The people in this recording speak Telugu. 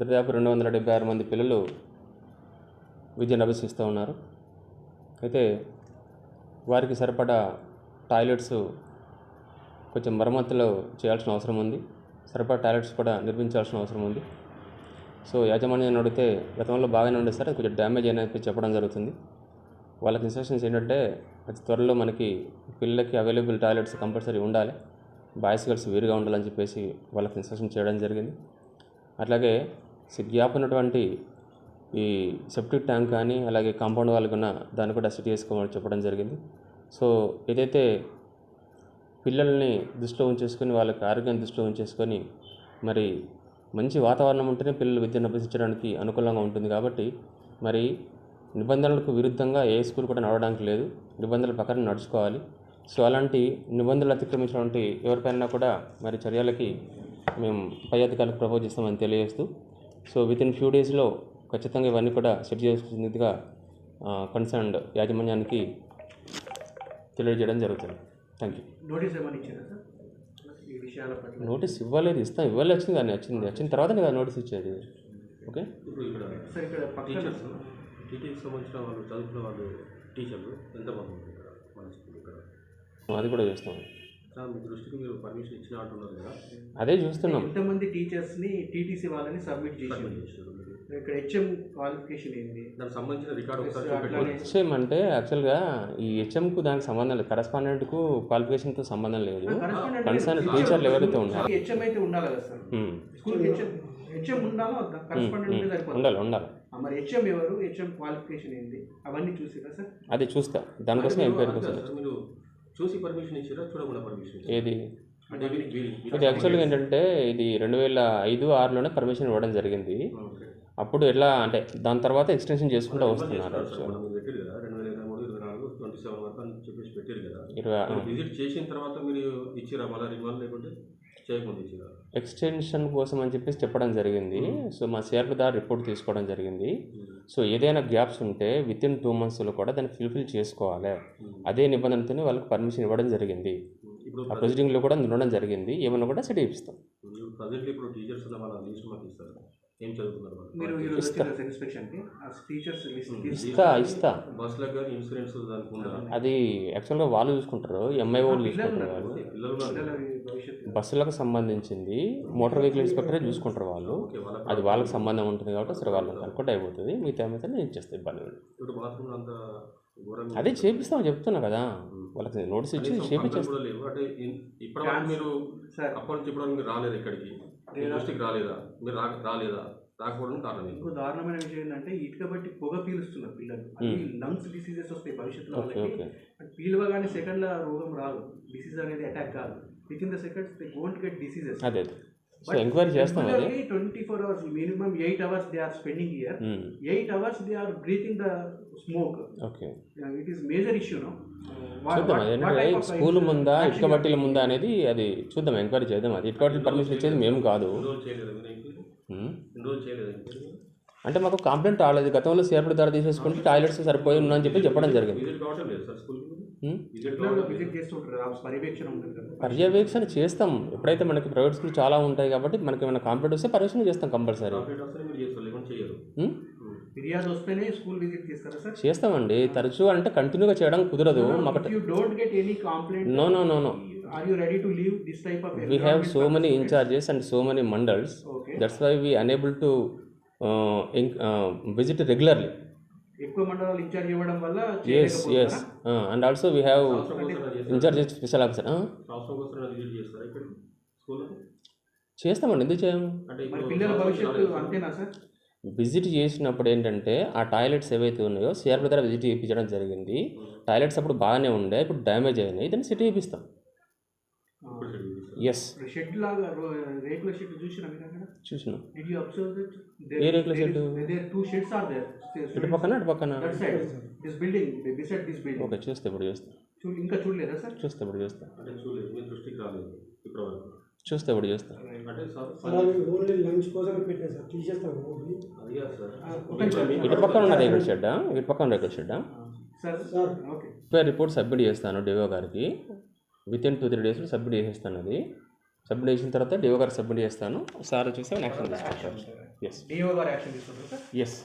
దాదాపు రెండు వందల డెబ్బై ఆరు మంది పిల్లలు విద్యను అభ్యసిస్తూ ఉన్నారు. అయితే వారికి సరిపడా టాయిలెట్స్ కొంచెం మరమ్మతులు చేయాల్సిన అవసరం ఉంది. సరిపడా టాయిలెట్స్ కూడా నిర్మించాల్సిన అవసరం ఉంది. సో యాజమాన్యాన్ని అడిగితే గతంలో బాగానే ఉండే సార్ కొంచెం డ్యామేజ్ అయినట్టు చెప్పడం జరుగుతుంది. వాళ్ళకి ఇన్స్ట్రక్షన్స్ ఏంటంటే అతి త్వరలో మనకి పిల్లలకి అవైలబుల్ టాయిలెట్స్ కంపల్సరీ ఉండాలి. బాయ్స్ గర్ల్స్ వేరుగా ఉండాలని చెప్పేసి వాళ్ళకి ఇన్స్ట్రక్షన్ చేయడం జరిగింది. అట్లాగే సి- గ్యాప్ ఉన్నటువంటి ఈ సెప్టిక్ ట్యాంక్ కానీ అలాగే కాంపౌండ్ వాళ్ళకు దాన్ని కూడా సెట్ చేసుకోమని చెప్పడం జరిగింది. సో ఏదైతే పిల్లల్ని దృష్టిలో ఉంచేసుకొని వాళ్ళకి ఆరోగ్యాన్ని దృష్టిలో ఉంచేసుకొని మరి మంచి వాతావరణం ఉంటేనే పిల్లలు విద్యను అభ్యసించడానికి అనుకూలంగా ఉంటుంది కాబట్టి మరి నిబంధనలకు విరుద్ధంగా ఏ స్కూల్ కూడా నడవడానికి లేదు. నిబంధనల ప్రకారం నడుచుకోవాలి. సో అలాంటి నిబంధనలు అతిక్రమించినటువంటి ఎవరిపైనా కూడా మరి చర్యలకి మేము పై అధికారులకు ప్రపోజ్ చేస్తామని తెలియజేస్తూ సో విత్ ఇన్ ఫ్యూ డేస్లో ఖచ్చితంగా ఇవన్నీ కూడా సెట్ చేసేందుగా కన్సర్న్డ్ యాజమాన్యానికి తెలియజేయడం జరుగుతుంది. థ్యాంక్ యూ నోటీస్ నోటీస్ ఇవ్వలేదు ఇస్తాం ఇవ్వలే వచ్చింది కానీ వచ్చింది వచ్చిన తర్వాతనే కదా నోటీస్ ఇచ్చేది. ఓకే అది కూడా చూస్తాం. సార్ మీ దృష్టికి మీరు పర్మిషన్ ఇచ్చిన అంటున్నారు కదా. అదే చూస్తున్నాం. ఎంతమంది టీచర్స్ని టీటీసీ వాళ్ళని సబ్మిట్ చేసి ఇక్కడ హెచ్ఎం క్వాలిఫికేషన్ ఏంది దానికి సంబంధించిన రికార్డు హెచ్ఎం అంటే యాక్చువల్గా ఈ హెచ్ఎంకు దానికి సంబంధం లేదు. కరస్పాండెంట్కు క్వాలిఫికేషన్తో సంబంధం లేదు. కన్సర్న్ టీచర్లు ఎవరైతే ఉన్నారో హెచ్ఎం అయితే ఉండాలి కదా సార్? స్కూల్ హెచ్ఎం హెచ్ఎం ఉండాలా కరస్పాండెంట్ ఉంటే సరిపోతుంది ఉండాలి ఉండాలి. మరి హెచ్ఎం ఎవరు? హెచ్ఎం క్వాలిఫికేషన్ ఏంది అవన్నీ చూసిరా సార్? అది చూస్తా. దానికోసం ఎంక్వైరీ కోసం చూసి పర్మిషన్ ఇచ్చారా చూడకుండా పర్మిషన్ ఏది? ఇది యాక్చువల్గా ఏంటంటే ఇది రెండు వేల ఐదు ఆరులోనే పర్మిషన్ ఇవ్వడం జరిగింది. అప్పుడు ఎట్లా అంటే దాని తర్వాత ఎక్స్టెన్షన్ చేసుకుంటూ వస్తున్నారు ఇరవై విజిట్ చేసిన తర్వాత మీరు ఇచ్చిరా మళ్ళీ రిమాండ్ లేకుంటే? ఎక్స్టెన్షన్ కోసం అని చెప్పేసి చెప్పడం జరిగింది. సో మా సిఆర్పి ద్వారా రిపోర్ట్ తీసుకోవడం జరిగింది. సో ఏదైనా గ్యాప్స్ ఉంటే విత్ ఇన్ టూ మంత్స్లో కూడా దాన్ని ఫుల్ఫిల్ చేసుకోవాలి. అదే నిబంధనతోనే వాళ్ళకి పర్మిషన్ ఇవ్వడం జరిగింది. ఆ ప్రొసీడింగ్లో కూడా ఉండడం జరిగింది. ఏమన్నా కూడా సెట్ ఇస్తాం. ఏం మీరు? ఇస్తా. ఇస్తా ఇన్సూరెన్స్ ఉందా అది. యాక్చువల్గా వాళ్ళు చూసుకుంటారు ఎంఐ వాళ్ళు. చూసుకుంటారు బస్సులకు సంబంధించింది మోటార్ వెహికల్ ఇన్స్పెక్టరే చూసుకుంటారు వాళ్ళు. అది వాళ్ళకి సంబంధం ఉంటుంది కాబట్టి సరే వాళ్ళని కనుక్కుంటే అయిపోతుంది. మిగతా ఏమైతే నేను ఇచ్చేస్తాను ఇబ్బంది అదే చేపిస్తాం చెప్తున్నా కదా. వాళ్ళకి నోటీస్ ఇచ్చి చేపించేస్తాం రాలేదు ఇక్కడికి దృష్టికి రాలేదా? మీరు రా రాలేదా? రాకపోవడం కారణం ఏంటి? ఇంకో దారుణమైన విషయం ఏంటంటే ఇటుక బట్టి పొగ పీలుస్తున్నారు పిల్లలు. అది లంగ్స్ డిసీజెస్ వస్తాయి భవిష్యత్తులో వాళ్ళకి. పీలవగానే సెకండ్ రోగం రాదు. డిసీజ్ అనేది అటాక్ కాదు. Within the seconds they won't get diseases so enquiry చేస్తాం అది. Twenty four hours minimum eight hours they are spending here eight hours they are breathing the smoke okay it is major issue no చూద్దాం స్కూల్ ముందా ఇటుక బట్టీల ముందా అనేది అది చూద్దాం ఎంక్వైరీ చేద్దాం అది. ఇటుక బట్టీలు పర్మిషన్ ఇచ్చేది మేము కాదు. ఎంక్వైరీ? అంటే మాకు కంప్లైంట్ రాలేదు. గతంలో సిఆర్పి ద్వారా తీసేసుకుంటే టాయిలెట్స్ సరిపోయి ఉన్నా అని చెప్పి చెప్పడం జరిగింది. Visit visit. విజిట్ ఆ పర్యవేక్షణ చేస్తాం. ఎప్పుడైతే మనకి ప్రైవేట్ స్కూల్ చాలా ఉంటాయి కాబట్టి మనకి ఏమైనా కంప్లైంట్ వస్తే పర్యవేక్షణ చేస్తాం కంపల్సరీ. విజిట్ చేస్తారా సార్? చేస్తామండి. తరచూ అంటే కంటిన్యూగా చేయడం కుదరదు. No no no no are you ready to leave this type of we have so many incharges and so many mandals okay that's why we unable to uh, in, uh, visit regularly. ఎక్కువ మండలాలు ఇన్ఛార్జ్ ఇవ్వడం వల్ల yes yes. చేయలేకపోతున్నారా? uh, and also we have సంవత్సరం కోసం చేస్తారు incharge special officer uh, సంవత్సరం కోసం విజిట్ చేస్తారా ఇక్కడ? స్కూల్లో చేస్తామండి ఎందుకు చేయము అంటే మరి ఇప్పుడు పిల్లల సంవత్సరం భవిష్యత్తు రాలేదు. అంతేనా సార్ విజిట్ చేసినప్పుడు ఏంటంటే ఆ టాయిలెట్స్ ఏవైతే ఉన్నాయో సిఆర్పి దగ్గర విజిట్ చేయించడం జరిగింది. టాయిలెట్స్ అప్పుడు బాగానే ఉండే ఇప్పుడు డ్యామేజ్ అయినాయి. దాన్ని సిటీ చేపిస్తాం. ఎస్ షెడ్ లాగా రేకుల షెడ్ చూసినా మీరు అక్కడ? చూసినాం. Did you observe that a రేకుల shed? There two sheds are there ఇటు పక్కన అటు పక్కన. That side this building beside this building okay చూస్తే ఇప్పుడు చూస్తాం. చూ ఇంకా చూడలేదా సార్? చూస్తే ఇప్పుడు చూస్తాం. అంటే చూడలేదు మీ దృష్టికి రాలేదు ఇప్పటివరకు. చూస్తే ఇప్పుడు చూస్తాం. ఇటు పక్కన ఉన్న రేకుల షెడ్డా? ఇటు పక్కన రేకుల షెడ్డా? Sir sir. Okay. FIR report submit చేస్తాను డిఓ గారికి. విత్ ఇన్ టూ త్రీ డేస్లో సబ్మిట్ చేసేస్తాను అది. సబ్మిట్ చేసిన తర్వాత డిఓ గారికి సబ్మిట్ చేస్తాను. సార్ వచ్చేసి యాక్షన్ తీసుకుంటారు. ఎస్ డిఓ గారు యాక్షన్ తీసుకుంటారు ఎస్